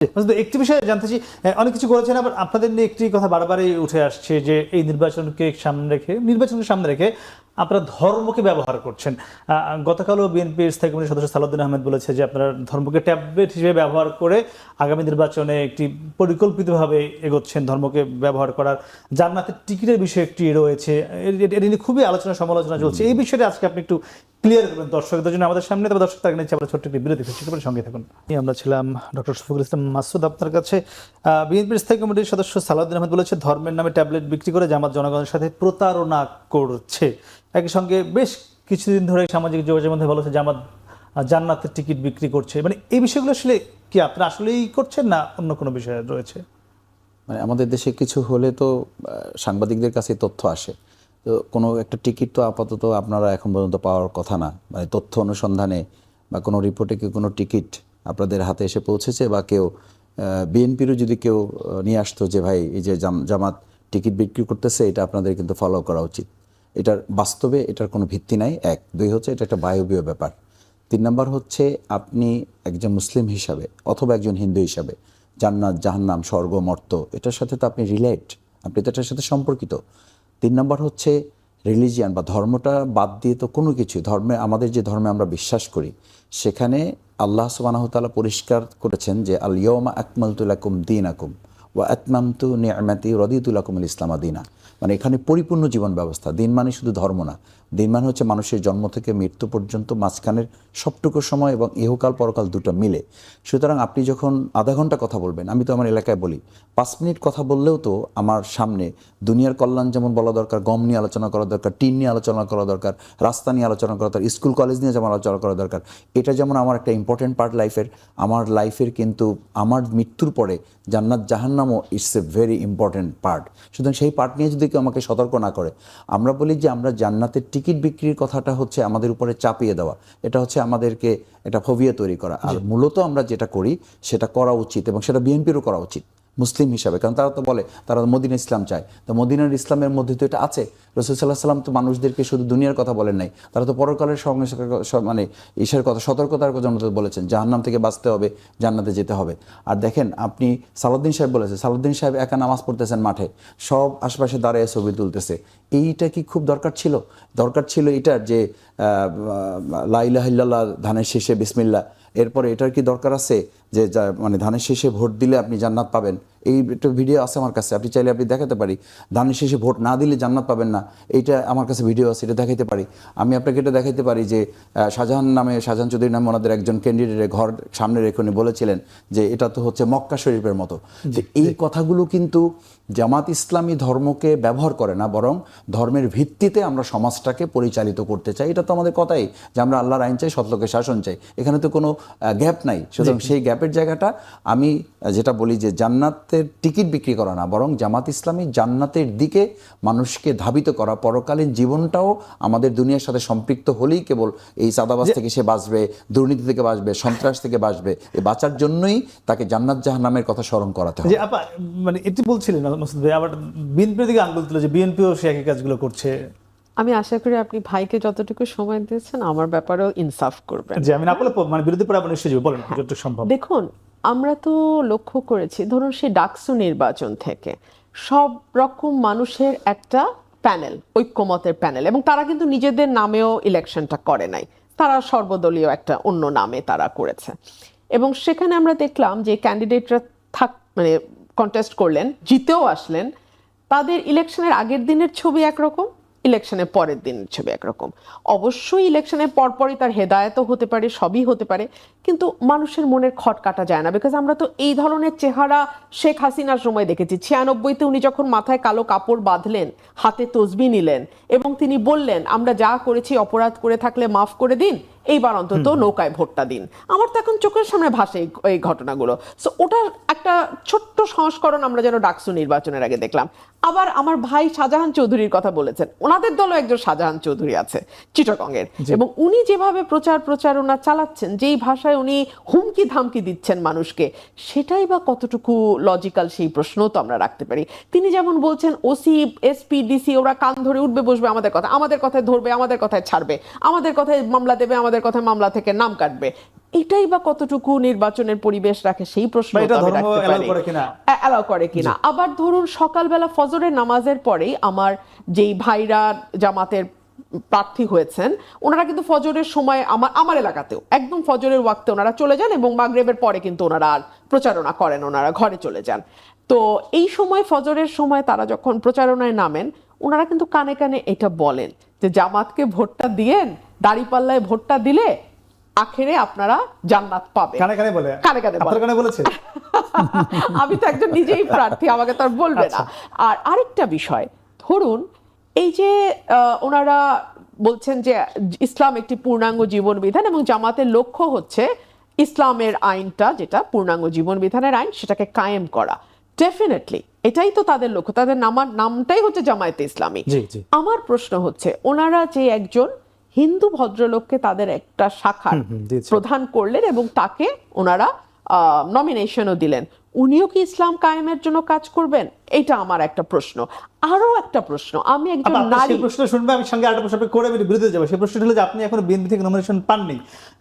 মাসুদ, একটি বিষয়ে জানতে চাই অনেক কিছু করেছেন আবার আপনাদের নিয়ে একটি কথা বারবারই উঠে আসছে যে এই নির্বাচনকে সামনে রেখে নির্বাচনকে সামনে রেখে আপনারা ধর্মকে ব্যবহার করছেন। গতকালও বিএনপির স্থায়ী কমিটির সদস্য সালাউদ্দিন আহমেদ বলেছে যে আপনারা ধর্মকে ট্যাবলেট হিসেবে ব্যবহার করে আগামী নির্বাচনে একটি পরিকল্পিতভাবে এগোচ্ছেন ধর্মকে ব্যবহার করার। জান্নাতের টিকিটের বিষয়ে একটি রয়েছে এটা নিয়ে খুবই আলোচনা সমালোচনা চলছে এই বিষয়টা আজকে আপনি একটু ক্লিয়ার করবেন দর্শকদের জন্য আমাদের সামনে, তবে দর্শক তার নিচ্ছে আমরা ছোট্ট একটি বিরতি। ফেসছি করে সঙ্গে থাকুন। আমরা ছিলাম ডক্টর শফিকুল ইসলাম মাসুদ আপনার কাছে। বিএনপির স্থায়ী কমিটির সদস্য সালাউদ্দিন আহমেদ বলেছে, ধর্মের নামে ট্যাবলেট বিক্রি করে জামাত জনগণের সাথে প্রতারণা করছে। একই সঙ্গে বেশ কিছুদিন ধরে সামাজিক যোগাযোগের মধ্যে বলেছে জামাত জান্নাতের টিকিট বিক্রি করছে। মানে এই বিষয়গুলো আসলে কি আপনারা আসলেই করছেন না অন্য কোনো বিষয় রয়েছে? মানে আমাদের দেশে কিছু হলে তো সাংবাদিকদের কাছে তথ্য আসে। তো কোনো একটা টিকিট তো আপাতত আপনারা এখন পর্যন্ত পাওয়ার কথা না। মানে তথ্য অনুসন্ধানে বা কোনো রিপোর্টে কি কোনো টিকিট আপনাদের হাতে এসে পৌঁছেছে বা কেউ বিএনপিরও যদি কেউ নিয়ে আসতো যে ভাই এই যে জাম- জামাত টিকিট বিক্রি করতেছে, এটা আপনাদের কিন্তু ফলো করা উচিত। এটার বাস্তবে এটার কোনো ভিত্তি নাই, এক। দুই হচ্ছে এটা একটা বায়বীয় ব্যাপার। তিন নম্বর হচ্ছে আপনি একজন মুসলিম হিসাবে অথবা একজন হিন্দু হিসাবে, জান্নাত, জাহান্নাম, স্বর্গ, মর্ত, এটার সাথে তো আপনি রিলেট আপনি তো এটার সাথে সম্পর্কিত। তিন নম্বর হচ্ছে রিলিজিয়ান বা ধর্মটা বাদ দিয়ে তো কোনো কিছু ধর্মে, আমাদের যে ধর্মে আমরা বিশ্বাস করি, সেখানে আল্লাহ সুবানাহতালা পরিষ্কার করেছেন যে আল ইয়মা আকমালতুলাকুম দিন আকুম ওয়া আতমামতু নিয়ামাতি রদিতুলাকুম ইসলামা দিনা। মানে এখানে পরিপূর্ণ জীবন ব্যবস্থা, দিন মানে শুধু ধর্ম না দিন মানে হচ্ছে মানুষের জন্ম থেকে মৃত্যু পর্যন্ত মাঝখানের সবটুকু সময় এবং ইহকাল পরকাল দুটো মিলে। সুতরাং আপনি যখন আধা ঘণ্টা কথা বলবেন, আমি তো আমার এলাকায় বলি, পাঁচ মিনিট কথা বললেও তো আমার সামনে দুনিয়ার কল্যাণ যেমন বলা দরকার, গম নিয়ে আলোচনা করা দরকার, টিন নিয়ে আলোচনা করা দরকার, রাস্তা নিয়ে আলোচনা করা দরকার, স্কুল, কলেজ নিয়ে যেমন আলোচনা করা দরকার, এটা যেমন আমার একটা ইম্পর্টেন্ট পার্ট লাইফের আমার লাইফের কিন্তু আমার মৃত্যুর পরে জান্নাত জাহান্নামও it's a very important part সুতরাং সেই পার্ট নিয়ে যদি কেউ আমাকে সতর্ক না করে, আমরা বলি যে আমরা জান্নাতের টিকিট বিক্রির কথাটা হচ্ছে আমাদের উপরে চাপিয়ে দেওয়া। এটা হচ্ছে আমাদেরকে একটা ফোবিয়া তৈরি করা। আর মূলত আমরা যেটা করি সেটা করা উচিত এবং সেটা বিএনপিরও করা উচিত। মুসলিম হিসাবে, কারণ তারা তো বলে, তারা মদিনা ইসলাম চায়। তো মদিনার ইসলামের মধ্যে তো এটা আছে। রসুল সাল্লাহ সাল্লাম তো মানুষদেরকে শুধু দুনিয়ার কথা বলেন নাই। তারা তো পরকালের সঙ্গে মানে ঈশের কথা, সতর্কতার জন্য বলেছেন। জাহান্নাম থেকে বাঁচতে হবে, জান্নাতে যেতে হবে। আর দেখেন, আপনি সালাউদ্দিন সাহেব বলেছেন সালাউদ্দিন সাহেব একা নামাজ পড়তেছেন মাঠে, সব আশপাশে দাঁড়িয়ে ছবি তুলতেছে। এইটা কি খুব দরকার ছিল? দরকার ছিল এটার যে লাইলাহিল্লাহ ধানের শেষে বিসমিল্লা এরপরে এটার কি দরকার আছে? যা- মানে ধানের শেষে ভোট দিলে আপনি জান্নাত পাবেন। এই একটা ভিডিও আছে আমার কাছে আপনি চাইলে আপনি দেখাতে পারি। ধানের শেষে ভোট না দিলে জান্নাত পাবেন না এইটা আমার কাছে ভিডিও আছে এটা দেখাইতে পারি। আমি আপনাকে এটা দেখাইতে পারি যে শাহজাহান নামে শাহজাহান চৌধুরী নামে ওনাদের একজন ক্যান্ডিডেটের ঘর সামনে রেখে উনি বলেছিলেন যে এটা তো হচ্ছে মক্কা শরীফের মতো। যে এই কথাগুলো কিন্তু জামাত ইসলামী ধর্মকে ব্যবহার করে না বরং ধর্মের ভিত্তিতে আমরা সমাজটাকে পরিচালিত করতে চাই। এটা তো আমাদের কথাই যে আমরা আল্লাহর আইন চাই সৎলোকের শাসন চাই। এখানে তো কোনো গ্যাপ নাই। সুতরাং সেই গ্যাপের জায়গাটা আমি যেটা বলি যে জান্নাতের টিকিট বিক্রি করা না বরং জামাত ইসলামী জান্নাতের দিকে মানুষকে ধাবিত করা। পরকালীন জীবনটাও আমাদের দুনিয়ার সাথে সম্পৃক্ত হলেই কেবল এই চাঁদাবাজ থেকে সে বাঁচবে দুর্নীতি থেকে বাঁচবে সন্ত্রাস থেকে বাঁচবে এই বাঁচার জন্যই তাকে জান্নাত জাহান্নামের কথা স্মরণ করাতে হবে। আপা মানে এটি বলছিলেন মাসুদ ভাই আবার বিএনপির দিকে আঙ্গুল তুলে যে বিএনপিও সে একই কাজগুলো করছে। আমি আশা করি আপনি ভাইকে যতটুকু সময় দিয়েছেন আমার ব্যাপারেও ইনসাফ করবেন। যে আমি না প- মানে বিরোধী পরে আপনি বলেন যতটুকু সম্ভব। দেখুন আমরা তো লক্ষ্য করেছি, ধরুন সেই ডাকসু নির্বাচন থেকে সব রকম মানুষের একটা প্যানেল, ঐক্যমতের প্যানেল এবং তারা কিন্তু নিজেদের নামেও ইলেকশনটা করে নাই। তারা সর্বদলীয় একটা অন্য নামে তারা করেছে। এবং সেখানে আমরা দেখলাম যে ক্যান্ডিডেটরা থাক মানে কন্টেস্ট করলেন, জিতেও আসলেন। তাদের ইলেকশনের আগের দিনের ছবি একরকম ইলেকশনের পরের দিন ছবি একরকম। অবশ্যই ইলেকশনের পরপরই তার হেদায়তও হতে পারে, সবই হতে পারে, কিন্তু মানুষের মনের খট কাটা যায় না বিকজ আমরা তো এই ধরনের চেহারা শেখ হাসিনার সময় দেখেছি। ছিয়ানব্বইতে উনি যখন মাথায় কালো কাপড় বাঁধলেন, হাতে তসবি নিলেন এবং তিনি বললেন, আমরা যা করেছি, অপরাধ করে থাকলে মাফ করে দিন এইবার অন্তত নৌকায় ভোটটা দিন। আমার তো এখন চোখের সামনে ভাসে এই- ঘটনাগুলো। সো ওটার একটা ছোট্ট সংস্করণ আমরা যেন ডাকসু নির্বাচনের আগে দেখলাম। আবার আমার ভাই শাহজাহান চৌধুরীর কথা বলেছেন। ওনাদের দলও একজন শাহজাহান চৌধুরী আছে চিটগঙ্গের এবং উনি যেভাবে প্রচার প্রচারণা চালাচ্ছেন যেই ভাষায় উনি হুমকি ধামকি দিচ্ছেন মানুষকে সেটাই বা কতটুকু লজিক্যাল সেই প্রশ্নও তো আমরা রাখতে পারি। তিনি যেমন বলছেন ওসি এসপি ডিসি ওরা কান ধরে উঠবে বসবে আমাদের কথা। আমাদের কথায় ধরবে আমাদের কথায় ছাড়বে। আমাদের কথায় মামলা দেবে আমাদের হাদিসের কথা মামলা থেকে নাম কাটবে। এটাই বা কতটুকু নির্বাচনের পরিবেশ রাখে সেই প্রশ্ন? অ্যালাউ করে কিনা? আবার ধরুন সকালবেলা ফজরের নামাজের পরেই আমার যেই ভাইরা জামাতের প্রার্থী হয়েছেন ওনারা কিন্তু ফজরের সময় আমার আমার এলাকাতেও একদম ফজরের ওয়াক্তে ওনারা চলে যান এবং মাগরেবের পরে কিন্তু ওনারা আর প্রচারণা করেন ওনারা ঘরে চলে যান। তো এই সময় ফজরের সময় তারা যখন প্রচারণায় নামেন ওনারা কিন্তু কানে কানে এটা বলেন যে জামাতকে ভোটটা দিয়েন দাড়িপাল্লায় ভোটটা দিলে আখেরে আপনারা জান্নাত পাবেন। কানে কানে বলে? কানে কানে। আপনার কানে বলেছে? আমি তো একজন নিজেই প্রার্থী আমাকে তো আর বলবে আচ্ছা। না আর আরেকটা বিষয় ধরুন এই যে ওনারা বলছেন যে ইসলাম একটি পূর্ণাঙ্গ জীবন বিধান এবং জামাতের লক্ষ্য হচ্ছে ইসলামের আইনটা যেটা পূর্ণাঙ্গ জীবন বিধানের আইন সেটাকে কায়েম করা। ডেফিনেটলি এটাই তো তাদের লক্ষ্য। তাদের নামার নামটাই হচ্ছে জামায়াতে ইসলামী। আমার প্রশ্ন হচ্ছে ওনারা যে একজন হিন্দু ভদ্রলোককে তাদের একটা শাখার প্রধান করলেন এবং তাকে ওনারা নমিনেশনও দিলেন। উনিও কি ইসলাম কায়েমের জন্য কাজ করবেন? এটা আমার একটা প্রশ্ন। আরও একটা প্রশ্ন। আমি একজন নারী প্রশ্ন শুনবে আমি সঙ্গে আরেকটা প্রশ্ন করে আমি বিরুদ্ধে যাব। সেই প্রশ্নটা হলো যে আপনি এখন বিএনপি থেকে নমিনেশন পাননি।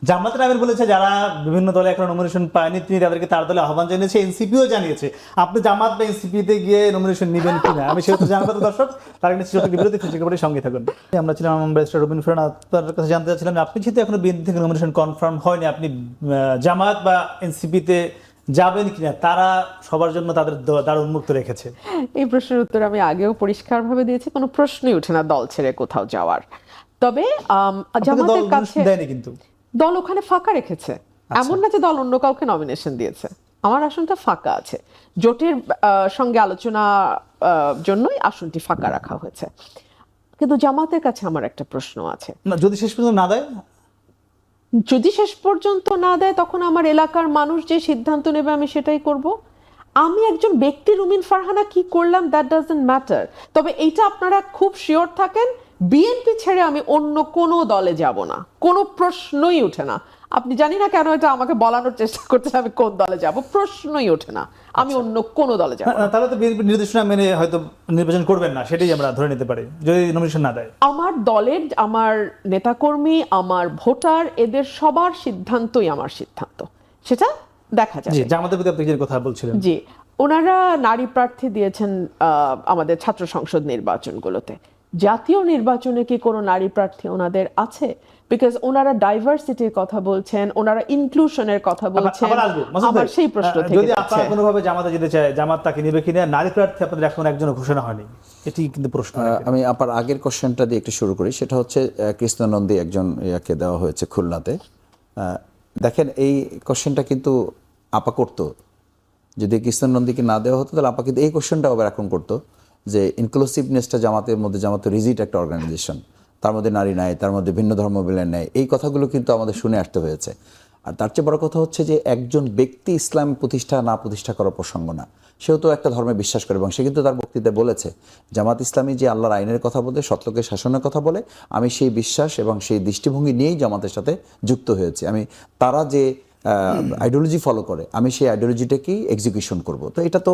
জামাত আমির বলেছে যারা বিভিন্ন দলে এখন নমিনেশন পায়নি তিনি তাদেরকে তার দলে আহ্বান জানিয়েছে এনসিপিও জানিয়েছে। আপনি জামাত বা এনসিপিতে গিয়ে নমিনেশন নেবেন কিনা? আমি সেহেতু জানাব দর্শক। তার কাছে ছোট বিরোধী ফিজিক্যাল সঙ্গে থাকুন। আমরা ছিলাম আমার ব্যারিস্টার রবিন ফেরান আপনার কাছে জানতে চাচ্ছিলাম আপনি যেহেতু এখনও বিএনপি থেকে নমিনেশন কনফার্ম হয়নি আপনি জামাত বা এনসিপিতে যাবেন কিনা তারা সবার জন্য তাদের দ্বার উন্মুক্ত রেখেছে। এই প্রশ্নের উত্তর আমি আগেও পরিষ্কারভাবে দিয়েছি কোনো প্রশ্নই ওঠে না দল ছেড়ে কোথাও যাওয়ার। তবে জামাতের কাছে দেয়নি কিন্তু। দল ওখানে ফাঁকা রেখেছে। এমন না যে দল অন্য কাউকে নমিনেশন দিয়েছে। আমার আসনটা ফাঁকা আছে। জোটের সঙ্গে আলোচনা জন্যই আসনটি ফাঁকা রাখা হয়েছে। কিন্তু জামাতের কাছে আমার একটা প্রশ্ন আছে। না যদি শেষ পর্যন্ত না দেয় যদি শেষ পর্যন্ত না দেয়, তখন আমার এলাকার মানুষ যে সিদ্ধান্ত নেবে আমি সেটাই করব। আমি একজন ব্যক্তি, রুমিন ফারহানা, কি করলাম দ্যাট ডাজেন্ট ম্যাটার তবে এইটা আপনারা খুব শিওর থাকেন বিএনপি ছেড়ে আমি অন্য কোনো দলে যাব না। কোনো প্রশ্নই উঠে না। আপনি জানি না কেন এটা আমাকে বলানোর চেষ্টা করছেন আমি কোন দলে যাব? প্রশ্নই ওঠে না। আমি অন্য কোনো দলে যাব তাহলে তো বিএনপি নির্দেশনা মেনে হয়তো নির্বাচন করবেন না সেটাই আমরা ধরে নিতে পারি যদি নমিনেশন না দেয়। আমার দলের আমার নেতাকর্মী আমার ভোটার এদের সবার সিদ্ধান্তই আমার সিদ্ধান্ত। সেটা দেখা যাবে। জি জামাতের প্রতি আপনি যে কথা বলছিলেন। জি ওনারা নারী প্রার্থী দিয়েছেন আহ, আমাদের ছাত্র সংসদ নির্বাচনগুলোতে। জাতীয় নির্বাচনে কি কোনো নারী প্রার্থী ওনাদের আছে? বিকজ ওনারা ডাইভার্সিটির কথা বলছেন ওনারা ইনক্লুশনের কথা বলছেন আবার আমার সেই প্রশ্ন থেকে যদি। আপনারা কোনোভাবে জামাতে যেতে চায় জামাত তাকে নেবে কিনা নারী প্রার্থী আপনাদের এখন একজন ঘোষণা হয়নি। এটি কিন্তু প্রশ্ন। আমি আপার আগের কোশ্চেনটা দিয়ে একটু শুরু করি। সেটা হচ্ছে কৃষ্ণনন্দী একজন ইয়াকে দেওয়া হয়েছে খুলনাতে। আহ, দেখেন এই কোশ্চেনটা কিন্তু আপা করতো। যদি কৃষ্ণনন্দীকে না দেওয়া হতো তাহলে আপা কিন্তু এই কোশ্চেনটা আবার এখন করতো। যে ইনক্লুসিভনেসটা জামাতের মধ্যে জামাত রিজিট একটা অর্গানাইজেশন তার মধ্যে নারী নাই, তার মধ্যে ভিন্ন ধর্ম বিলেন নেয় এই কথাগুলো কিন্তু আমাদের শুনে আসতে হয়েছে। আর তার চেয়ে বড় কথা হচ্ছে যে একজন ব্যক্তি ইসলাম প্রতিষ্ঠা না প্রতিষ্ঠা করার প্রসঙ্গ না। সেও তো একটা ধর্মে বিশ্বাস করে এবং সে কিন্তু তার বক্তৃতায় বলেছে, জামাত ইসলামী যে আল্লাহর আইনের কথা বলে সত্যকে শাসনের কথা বলে, আমি সেই বিশ্বাস এবং সেই দৃষ্টিভঙ্গি নিয়েই জামাতের সাথে যুক্ত হয়েছি। আমি তারা যে আইডিওলজি ফলো করে। আমি সেই আইডিওলজিটাকেই এক্সিকিউশন করব। তো এটা তো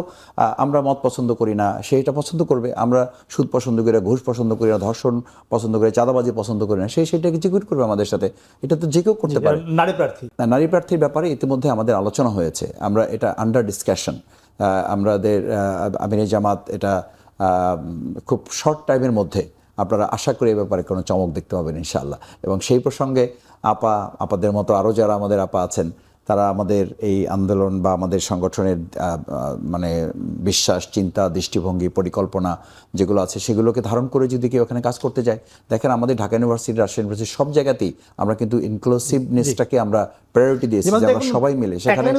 আমরা মত পছন্দ করি না সে এটা পছন্দ করবে। আমরা সুদ পছন্দ করি না ঘুষ পছন্দ করি না ধর্ষণ পছন্দ করি চাঁদাবাজি পছন্দ করি না সে সেটা এক্সিকিউট করবে আমাদের সাথে। এটা তো যে কেউ করতে পারে। নারী প্রার্থী। নারী প্রার্থীর ব্যাপারে ইতিমধ্যে আমাদের আলোচনা হয়েছে। আমরা এটা আন্ডার ডিসকাশন আমাদের আমিরে জামাত এটা খুব শর্ট টাইমের মধ্যে আপনারা আশা করি এ ব্যাপারে কোনো চমক দেখতে পাবেন ইনশাআল্লাহ। এবং সেই প্রসঙ্গে আপা আপাদের মতো আরও যারা আমাদের আপা আছেন তারা আমাদের এই আন্দোলন বা আমাদের সংগঠনের মানে বিশ্বাস চিন্তা দৃষ্টিভঙ্গি পরিকল্পনা যেগুলো আছে সেগুলোকে ধারণ করে যদি কেউ এখানে কাজ করতে যায় দেখেন আমাদের ঢাকা ইউনিভার্সিটি রাজশাহী ইউনিভার্সিটি সব জায়গাতেই আমরা কিন্তু ইনক্লুসিভনেসটাকে আমরা প্রায়োরিটি দিয়েছি আমরা সবাই মিলে সেখানে